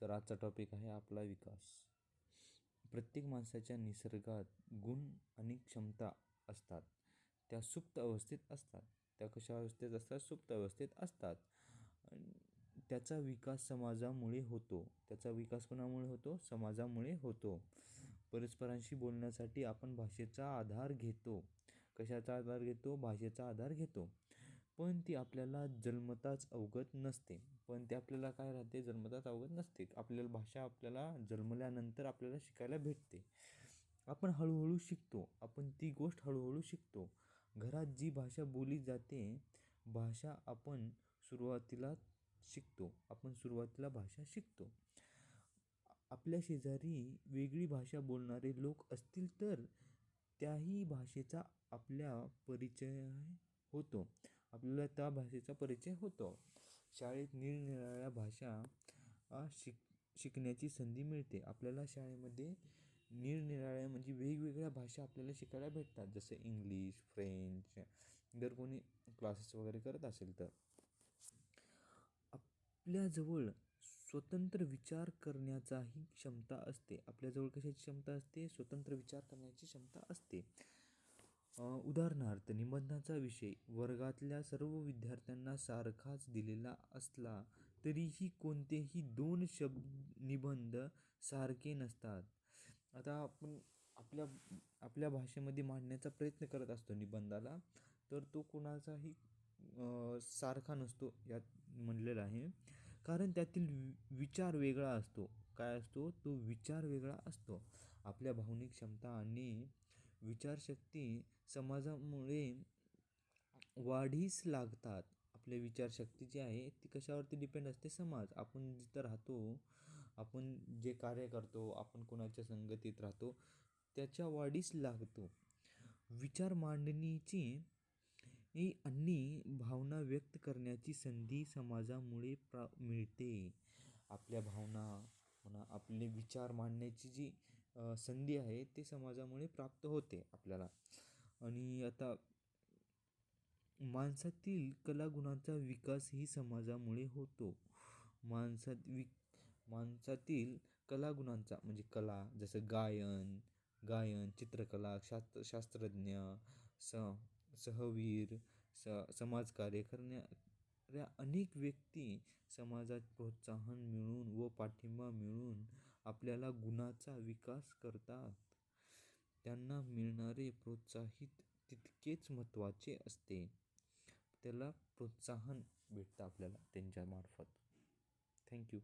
तर आजचा टॉपिक आहे आपला विकास. प्रत्येक माणसाच्या निसर्गात गुण आणि क्षमता असतात. त्या सुप्त अवस्थेत असतात. त्या कशा अवस्थेत असतात? सुप्त अवस्थेत असतात. त्याचा विकास समाजामुळे होतो. त्याचा विकास कोणामुळे होतो? समाजामुळे होतो. परस्परांशी बोलण्यासाठी आपण भाषेचा आधार घेतो. कशाचा आधार घेतो? भाषेचा आधार घेतो. पण ती आपल्याला जन्मताच अवगत नसते. पण ते आपल्याला काय राहते? जन्मताच अवगत नसते. आपल्याला भाषा आपल्याला जन्मल्यानंतर आपल्याला शिकायला भेटते. आपण हळूहळू शिकतो. आपण ती गोष्ट हळूहळू शिकतो. घरात जी भाषा बोलली जाते भाषा आपण सुरुवातीला शिकतो. आपण सुरुवातीला भाषा शिकतो. आपल्या शेजारी वेगळी भाषा बोलणारे लोक असतील तर त्याही भाषेचा आपल्या परिचय होतो. आपल्याला त्या भाषेचा परिचय होतो. शाळेत निरनिराळ्या भाषा शिक शिकण्याची संधी मिळते. आपल्याला शाळेमध्ये निरनिराळ्या म्हणजे वेगवेगळ्या भाषा आपल्याला शिकायला भेटतात. जसं इंग्लिश फ्रेंच जर कोणी क्लासेस वगैरे करत असेल तर. आपल्याजवळ स्वतंत्र विचार करण्याचाही क्षमता असते. आपल्याजवळ कशाची क्षमता असते? स्वतंत्र विचार करण्याची क्षमता असते. उदाहरणार्थ निबंधाचा विषय वर्गातल्या सर्व विद्यार्थ्यांना सारखाच दिलेला असला तरीही कोणतेही दोन शब्द निबंध सारखे नसतात. आता आपण आपल्या आपल्या भाषेमध्ये मांडण्याचा प्रयत्न करत असतो निबंधाला तर तो कोणाचाही सारखा नसतो यात म्हणलेला आहे. कारण त्यातील विचार वेगळा असतो. काय असतो? तो विचार वेगळा असतो. आपल्या भावनिक क्षमता आणि विचारशक्ती समाजामुळे वाढीस लागतात. आपले विचारशक्ती जी आहे ती कशावरती डिपेंड असते? समाज. आपण जिथं राहतो आपण जे कार्य करतो आपण कोणाच्या संगतीत राहतो त्याच्या वाढीस लागतो. विचार मांडणीची ही आणि भावना व्यक्त करण्याची संधी समाजामुळे प्रा मिळते. आपल्या भावना म्हणा आपले विचार मांडण्याची जी संधी आहे ते समाजामुळे प्राप्त होते आपल्याला. आणि आता माणसातील कलागुणांचा विकासही समाजामुळे होतो. माणसात वि माणसातील कलागुणांचा म्हणजे कला जसं गायन गायन चित्रकला शास्त्र शास्त्रज्ञ स सहवीर स समाजकार्य करणाऱ्या अनेक व्यक्ती समाजात प्रोत्साहन मिळून व पाठिंबा मिळून आपल्याला गुणाचा विकास करतात. त्यांना मिळणारे प्रोत्साहित तितकेच महत्त्वाचे असते. त्याला प्रोत्साहन भेटतं आपल्याला त्यांच्यामार्फत. थँक्यू